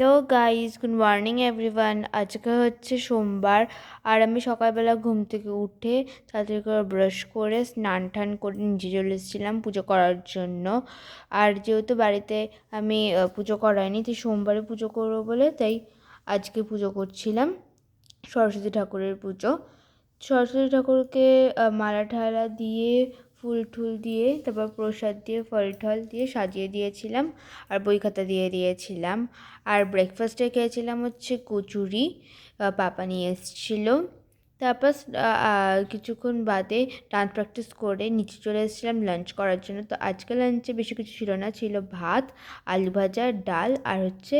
Hello guys good morning everyone আজকে হচ্ছে সোমবার, আর আমি সকালবেলা ঘুম থেকে উঠে তাড়াতাড়ি করে ব্রাশ করে স্নান টান করে নিজে চলে এসেছিলাম পুজো করার জন্য। আর যেহেতু বাড়িতে আমি পুজো করাইনি, তাই সোমবারে পুজো করব বলে তাই আজকে পুজো করছিলাম, সরস্বতী ঠাকুরের পুজো। সরস্বতী ঠাকুরকে মালা ঠালা দিয়ে ফুল টুল দিয়ে, তারপর প্রসাদ দিয়ে, ফল ঠল দিয়ে সাজিয়ে দিয়েছিলাম আর বই খাতা দিয়ে দিয়েছিলাম। আর ব্রেকফাস্টে খেয়েছিলাম হচ্ছে কচুরি পাপা নিয়ে এসেছিল। তারপর কিছুক্ষণ বাদে ডান্স প্র্যাকটিস করে নিচে চলে এসেছিলাম লাঞ্চ করার জন্য। তো আজকে লাঞ্চে বেশি কিছু ছিল না, ছিল ভাত, আলু ভাজা, ডাল আর হচ্ছে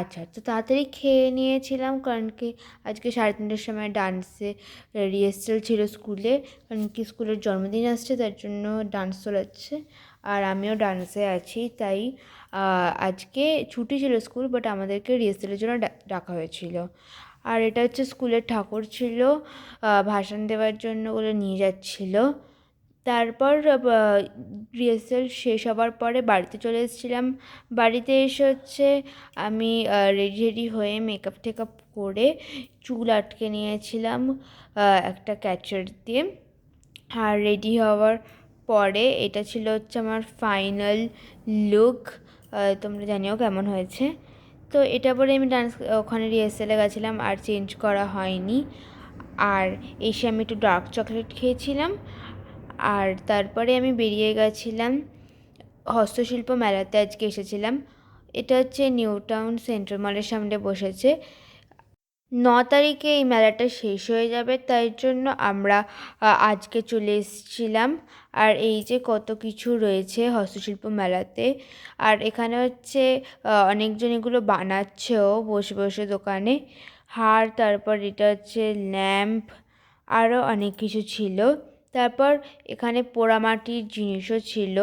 আচার। তো তাড়াতাড়ি খেয়ে নিয়েছিলাম কারণ কি আজকে সাড়ে তিনটের সময় ডান্সে রিহার্সাল ছিল স্কুলে। কারণ কি স্কুলের জন্মদিন আসছে, তার জন্য ডান্স চলাচ্ছে আর আমিও ডান্সে আছি। তাই আজকে ছুটি ছিল স্কুল বাট আমাদেরকে রিহার্সালের জন্য ডাকা হয়েছিল। আর এটা হচ্ছে স্কুলের ঠাকুর ছিল ভাষণ দেওয়ার জন্য ওগুলো নিয়ে যাচ্ছিল। তারপর রিহার্সাল শেষ হওয়ার পরে বাড়িতে চলে এসেছিলাম। বাড়িতে এসে হচ্ছে আমি রেডি রেডি হয়ে মেকআপ টেকআপ করে চুল আটকে নিয়েছিলাম একটা ক্যাচার দিয়ে। আর রেডি হওয়ার পরে এটা ছিল হচ্ছে আমার ফাইনাল লুক তোমরা জানিও কেমন হয়েছে। তো এটা পরে আমি ডান্স ওখানে রিহার্সেলে গেছিলাম, আর চেঞ্জ করা হয়নি। আর এসে আমি একটু ডার্ক চকলেট খেয়েছিলাম, আর তারপরে আমি বেরিয়ে গেছিলাম হস্তশিল্প মেলাতে, আজকে এসেছিলাম। এটা হচ্ছে নিউ টাউন সেন্ট্রাল মলের সামনে বসেছে। ন তারিখে এই মেলাটা শেষ হয়ে যাবে, তাই জন্য আমরা আজকে চলে এসেছিলাম। আর এই যে কত কিছু রয়েছে হস্তশিল্প মেলাতে, আর এখানে হচ্ছে অনেকজন এগুলো বানাচ্ছেও বসে বসে দোকানে। হার, তারপর এটা হচ্ছে ল্যাম্প আরও অনেক কিছু ছিল। তারপর এখানে পোড়ামাটির জিনিসও ছিল,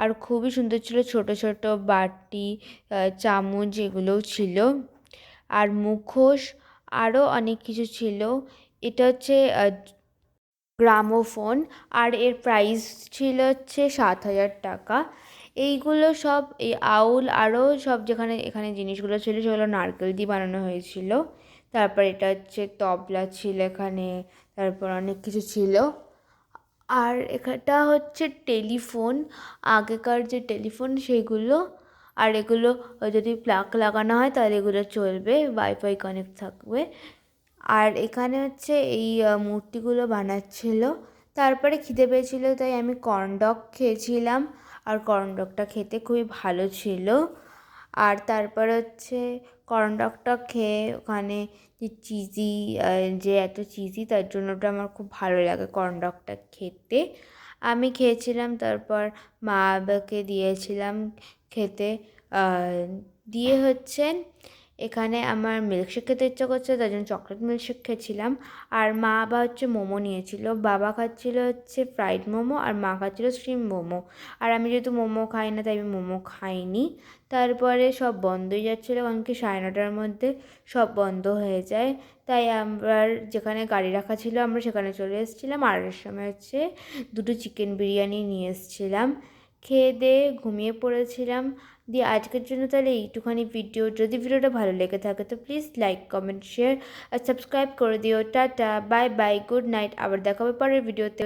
আর খুবই সুন্দর ছিল ছোট ছোট বাটি চামচ এগুলোও ছিল। আর মুখোশ আরও অনেক কিছু ছিল। এটা হচ্ছে গ্রামোফোন আর এর প্রাইস ছিল হচ্ছে সাত হাজার টাকা। এইগুলো সব, এই আউল আরও সব যেখানে, এখানে জিনিসগুলো ছিল সেগুলো নারকেল দিয়ে বানানো হয়েছিল। তারপর এটা হচ্ছে তবলা ছিল এখানে, তারপর অনেক কিছু ছিল। আর এটা হচ্ছে টেলিফোন। আগেকার যে টেলিফোন সেগুলো আর এগুলো যদি প্লাগ লাগানো হয় তাহলে এগুলো চলবে ওয়াইফাই কানেক্ট থাকবে। আর এখানে হচ্ছে এই মূর্তিগুলো বানাচ্ছিল। তারপরে খিদে পেয়েছিল, তাই আমি কর্নডগ খেয়েছিলাম। আর কর্নডগটা খেতে খুবই ভালো ছিল। আর তারপর হচ্ছে কর্নডগটা খেয়ে ওখানে যে চিজি যে এত চিজি তার জন্য ওটা আমার খুব ভালো লাগে কর্নডগটা খেতে। আমি খেয়েছিলাম, তারপর মা বাবাকে দিয়েছিলাম খেতে দিয়ে হচ্ছে এখানে আমার মিল্কশেক খেতে ইচ্ছা করছে, তার জন্য চকলেট মিল্কশেক খেয়েছিলাম। আর মা বাবা হচ্ছে মোমো নিয়েছিল। বাবা খাচ্ছিল হচ্ছে ফ্রাইড মোমো আর মা খাচ্ছিল স্টিম মোমো। আর আমি যেহেতু মোমো খাই না, তাই আমি মোমো খাইনি। তারপরে সব বন্ধ হয়ে যাচ্ছিল, কারণ কি সাড়ে নটার মধ্যে সব বন্ধ হয়ে যায়। তাই আমরা যেখানে গাড়ি রাখা ছিল, আমরা সেখানে চলে এসেছিলাম। আর সময় হচ্ছে দুটো চিকেন বিরিয়ানি নিয়ে এসেছিলাম। খেয়ে দেয়ে ঘুমিয়ে পড়েছিলাম। দিয়ে আজকের জন্য তাহলে এইটুখানি ভিডিও যদি ভিডিওটা ভালো লেগে থাকে তো প্লিজ লাইক কমেন্ট শেয়ার আর সাবস্ক্রাইব করে দিও। Tata bye bye good night আবার দেখাবে পরের ভিডিওতে